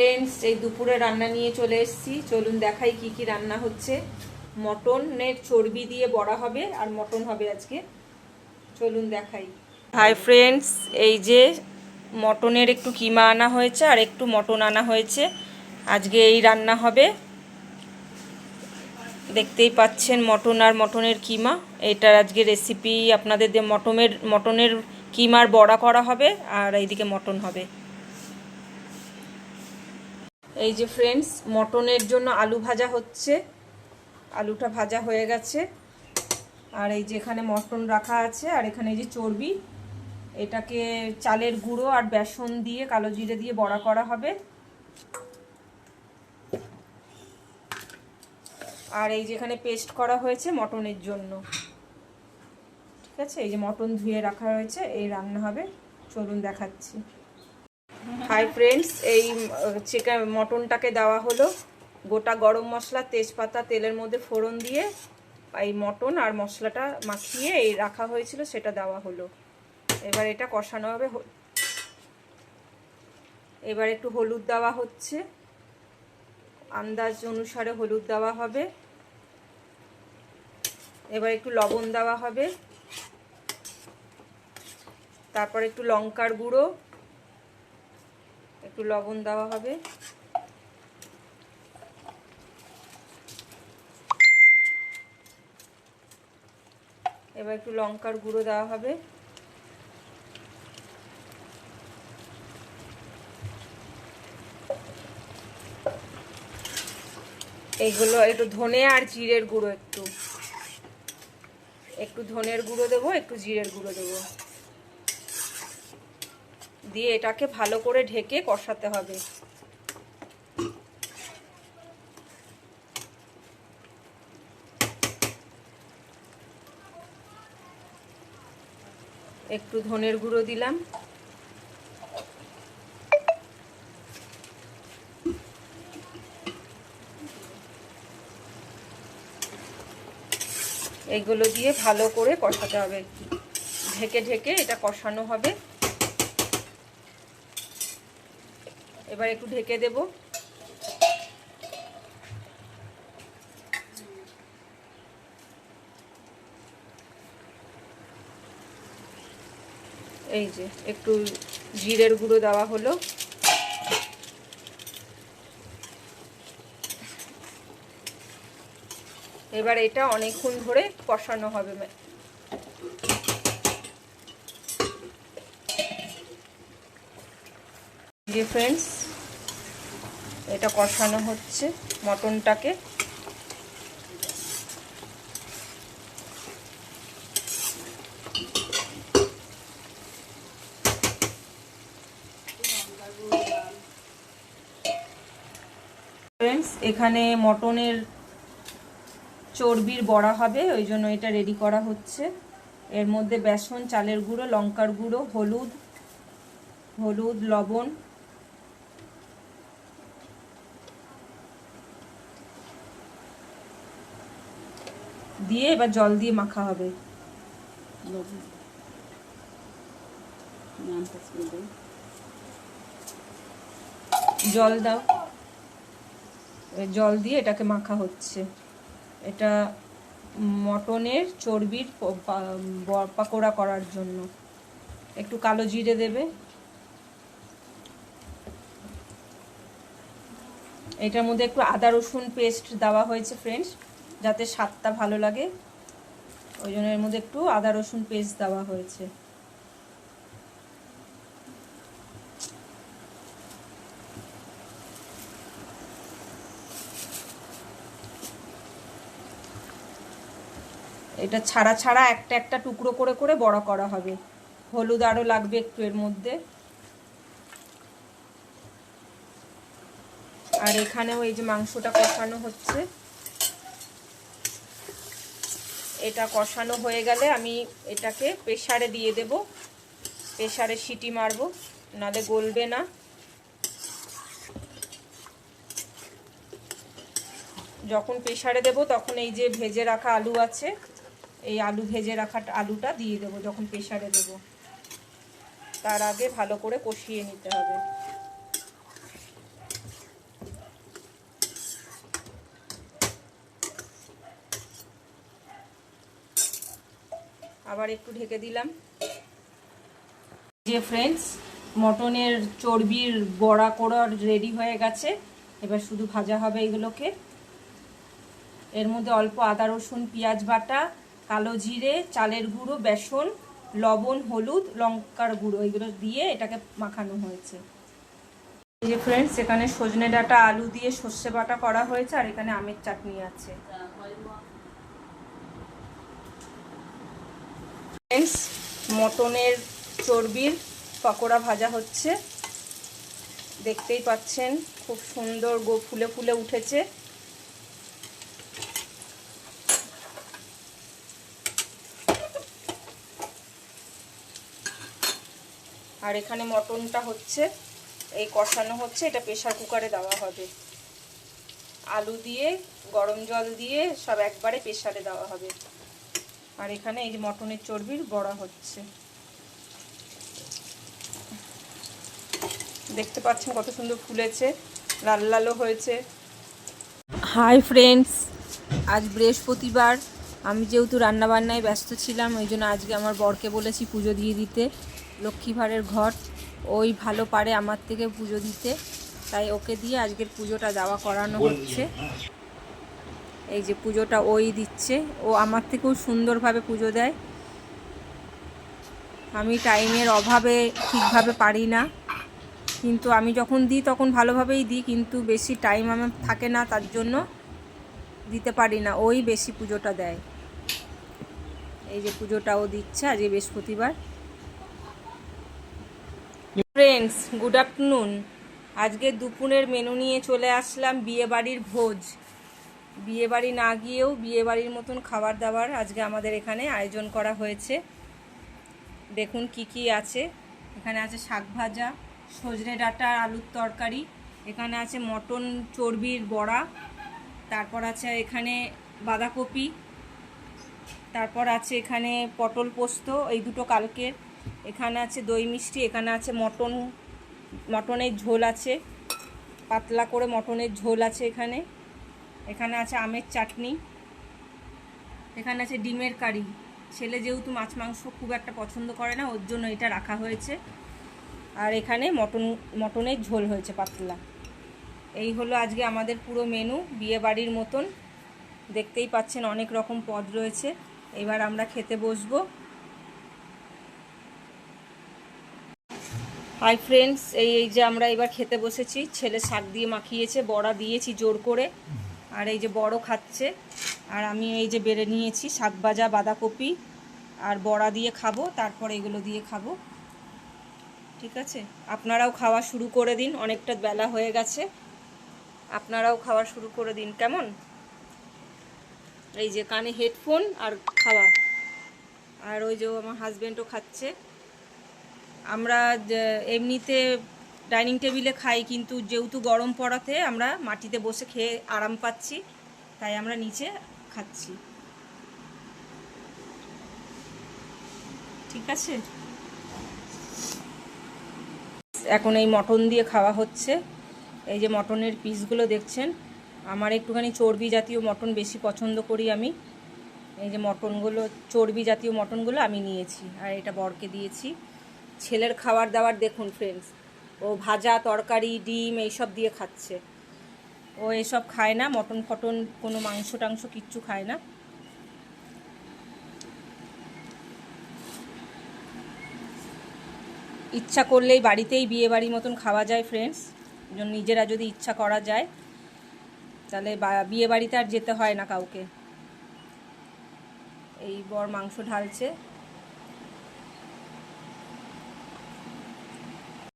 Friends এই দুপুরে রান্না নিয়ে চলে এসেছি। চলুন দেখাই কি কি রান্না হচ্ছে। মটনের চর্বি দিয়ে বড়া হবে আর মটন হবে আজকে। চলুন দেখাই। হাই ফ্রেন্ডস এই যে মটনের একটু কিমা আনা হয়েছে আর একটু মটন আনা হয়েছে। আজকে এই রান্না হবে। দেখতেই পাচ্ছেন মটন আর মটনের কিমা। এটার আজকে রেসিপি আপনাদের মটনের মটনের কিমার বড়া করা হবে আর এইদিকে মটন হবে। এই যে ফ্রেন্ডস মটনের জন্য আলু ভাজা হচ্ছে। আলুটা ভাজা হয়ে গেছে। আর এই যে এখানে মটন রাখা আছে, আর এখানে এই যে চর্বি। এটাকে চালের গুঁড়ো আর বেসন দিয়ে, কালো জিরে দিয়ে বড়া করা হবে। আর এই যে এখানে পেস্ট করা হয়েছে মটনের জন্য। ঠিক আছে? এই যে মটন ধুয়ে রাখা হয়েছে, এই রান্না হবে। চলুন দেখাচ্ছি। হাই ফ্রেন্ডস এই চিকেন মটনটাকে দেওয়া হলো। গোটা গরম মশলা, তেজপাতা, তেলের মধ্যে ফোড়ন দিয়ে এই মটন আর মশলাটা মাখিয়ে এই রাখা হয়েছিল, সেটা দেওয়া হলো। এবার এটা কষানো হবে এবার একটু হলুদ দেওয়া হচ্ছে। আন্দাজ অনুসারে হলুদ দেওয়া হবে। এবার একটু লবণ দেওয়া হবে। তারপর একটু লঙ্কার গুঁড়ো। একটু লবণ দেওয়া হবে। এবার একটু লঙ্কার গুঁড়ো দেওয়া হবে। এইগুলো একটু ধনে আর জিরের গুঁড়ো একটু। একটু ধনের গুঁড়ো দেবো, একটু জিরের গুঁড়ো দেবো। দিয়ে এটাকে ভালো করে ঢেকে কষাতে হবে। একটু ধনের গুঁড়ো দিলাম। এগুলো দিয়ে ভালো করে কষাতে হবে। ঢেকে ঢেকে এটা কষানো হবে। এবার একটু ঢেকে দেব। এই যে, একটু জিরের গুঁড়ো দেওয়া হলো। এবার এটা অনেকক্ষণ ধরে কষানো হবে। যে ফ্রেন্ডস এটা কষানো হচ্ছে মটনটাকে। ফ্রেন্ডস এখানে মটনের চর্বির বড়া হবে, ওই জন্য এটা রেডি করা হচ্ছে। এর মধ্যে বেসন, চালের গুঁড়ো, লঙ্কার গুঁড়ো, হলুদ হলুদ, লবণ দিয়ে এবার জল দিয়ে মাখা হবে। জল দাও। জল দিয়ে এটাকে মাখা হচ্ছে। এটা মটনের চর্বির পাকোড়া করার জন্য। একটু কালো জিরে দেবে। এটার মধ্যে একটু আদা রসুন পেস্ট দেওয়া হয়েছে ফ্রেন্ডস যাতে স্বাদটা ভালো লাগে। ওই জন্য এর মধ্যে একটু আদা, রসুন পেস্ট দেওয়া হয়েছে। এটা ছাড়া ছাড়া একটা একটা টুকরো করে করে বড় করা হবে। হলুদ আরও লাগবে একটু এর মধ্যে। আর এখানেও এই যে মাংসটা কষানো হচ্ছে। এটা কষানো হয়ে গেলে আমি এটাকে প্রেশারে দিয়ে দেব। প্রেশারে সিটি মারবো নালে গলবে না। যখন প্রেশারে দেব, তখন এই যে ভেজে রাখা আলু আছে, এই আলু ভেজে রাখা আলুটা দিয়ে দেবো যখন প্রেশারে দেব। তার আগে ভালো করে কষিয়ে নিতে হবে। আবার একটু ঢেকে দিলাম। যে ফ্রেন্ডস মটনের চর্বির বড়া করা রেডি হয়ে গেছে। এবার শুধু ভাজা হবে এগুলোকে। এর মধ্যে অল্প আদা, রসুন, পেঁয়াজ বাটা, কালো জিরে, চালের গুঁড়ো, বেসন, লবণ, হলুদ, লঙ্কার গুঁড়ো এগুলো দিয়ে এটাকে মাখানো হয়েছে। যে ফ্রেন্ডস এখানে সজনে ডাঁটা, আলু দিয়ে সর্ষে বাটা করা হয়েছে আর এখানে আমের চাটনি আছে। ফ্রেন্ডস মটনের চর্বির পকোড়া ভাজা হচ্ছে। দেখতেই পাচ্ছেন, খুব সুন্দর গো ফুলে ফুলে উঠেছে। আর এখানে মটনটা হচ্ছে, এই কষানো হচ্ছে, এটা প্রেশার কুকারে দেওয়া হবে। আলু দিয়ে, গরম জল দিয়ে সব একবারে প্রেশারে দেওয়া হবে। আর এখানে এই যে মটনের চর্বির বড়া হচ্ছে। দেখতে পাচ্ছেন কত সুন্দর ফুলেছে, লাল লালও হয়েছে। হাই ফ্রেন্ডস, আজ বৃহস্পতিবার। আমি যেহেতু রান্নাবান্নায় ব্যস্ত ছিলাম, ওই জন্য আজকে আমার বরকে বলেছি পুজো দিয়ে দিতে, লক্ষ্মী ভাঁড়ের ঘর। ওই ভালো পারে আমার থেকে পুজো দিতে, তাই ওকে দিয়ে আজকের পুজোটা দেওয়া করানো হচ্ছে। এই যে পুজোটা ওই দিচ্ছে। ও আমার থেকেও সুন্দরভাবে পুজো দেয়। আমি টাইমের অভাবে ঠিকভাবে পারি না। কিন্তু আমি যখন দিই তখন ভালোভাবেই দিই, কিন্তু বেশি টাইম আমার থাকে না, তার জন্য দিতে পারি না। ওই বেশি পুজোটা দেয়। এই যে পুজোটা ও দিচ্ছে আজকে বৃহস্পতিবার। ফ্রেন্ডস গুড আফটারনুন আজকে দুপুরের মেনু নিয়ে চলে আসলাম বিয়ে বাড়ির ভোজ। বিয়ে বাড়ি না গিয়েও বিয়ে বাড়ির মতন খাবার দাবার আজকে আমাদের এখানে আয়োজন করা হয়েছে। দেখুন কি কি আছে। এখানে আছে শাক ভাজা, সজনে ডাঁটা, আলুর তরকারি, এখানে আছে মটন চর্বির বড়া, তারপর আছে এখানে বাঁধাকপি, তারপর আছে এখানে পটল পোস্ত, এই দুটো কালকের এখানে আছে দই মিষ্টি, এখানে আছে মটন, মটনের ঝোল আছে। পাতলা করে মটনের ঝোল আছে এখানে। এখানে আছে আমের চাটনি। এখানে আছে ডিমের কারি। ছেলে যেহেতু মাছ, মাংস খুব একটা পছন্দ করে না, ওর জন্য এটা রাখা হয়েছে। আর এখানে মটন, মটনের ঝোল হয়েছে পাতলা। এই হলো আজকে আমাদের পুরো মেনু বিয়ে বাড়ির মতন। দেখতেই পাচ্ছেন অনেক রকম পদ রয়েছে। এবার আমরা খেতে বসবো। হাই ফ্রেন্ডস এই এই যে আমরা এবার খেতে বসেছি। ছেলে শাক দিয়ে মাখিয়েছে, বড়া দিয়েছি জোর করে। আর এই যে বড় খাচ্ছে, আর আমি এই যে বেড়ে নিয়েছি, শাক ভাজা, বাঁধাকপি, আর বড়া দিয়ে খাব, তারপর এগুলো দিয়ে খাব। ঠিক আছে? আপনারাও খাওয়া শুরু করে দিন, অনেকটা বেলা হয়ে গেছে। আপনারাও খাওয়া শুরু করে দিন, কেমন? এই যে কানে হেডফোন আর খাওয়া। আর ওই যে আমার হাজব্যান্ডও খাচ্ছে। আমরা এমনিতে ডাইনিং টেবিলে খাই, কিন্তু যেহেতু গরম পড়াতে আমরা মাটিতে বসে খেয়ে আরাম পাচ্ছি, তাই আমরা নিচে খাচ্ছি। ঠিক আছে? এখন এই মটন দিয়ে খাওয়া হচ্ছে। এই যে মটনের পিসগুলো দেখছেন, আমার একটুখানি চর্বি জাতীয় মটন বেশি পছন্দ করি আমি। এই যে মটনগুলো, চর্বি জাতীয় মটনগুলো আমি নিয়েছি, আর এটা বরকে দিয়েছি। ছেলের খাবার দাবার দেখুন ফ্রেন্ডস ও ভাজা, তরকারি, ডিম এইসব দিয়ে খাচ্ছে। ও এসব খায় না, মটন ফটন কোনো মাংস টাংস কিচ্ছু খায় না। ইচ্ছা করলেই বাড়িতেই বিয়ে বাড়ির মতন খাওয়া যায় ফ্রেন্ডস নিজেরা যদি ইচ্ছা করা যায়, তাহলে বিয়ে বাড়িতে আর যেতে হয় না কাউকে। এই বর মাংস ঢালছে।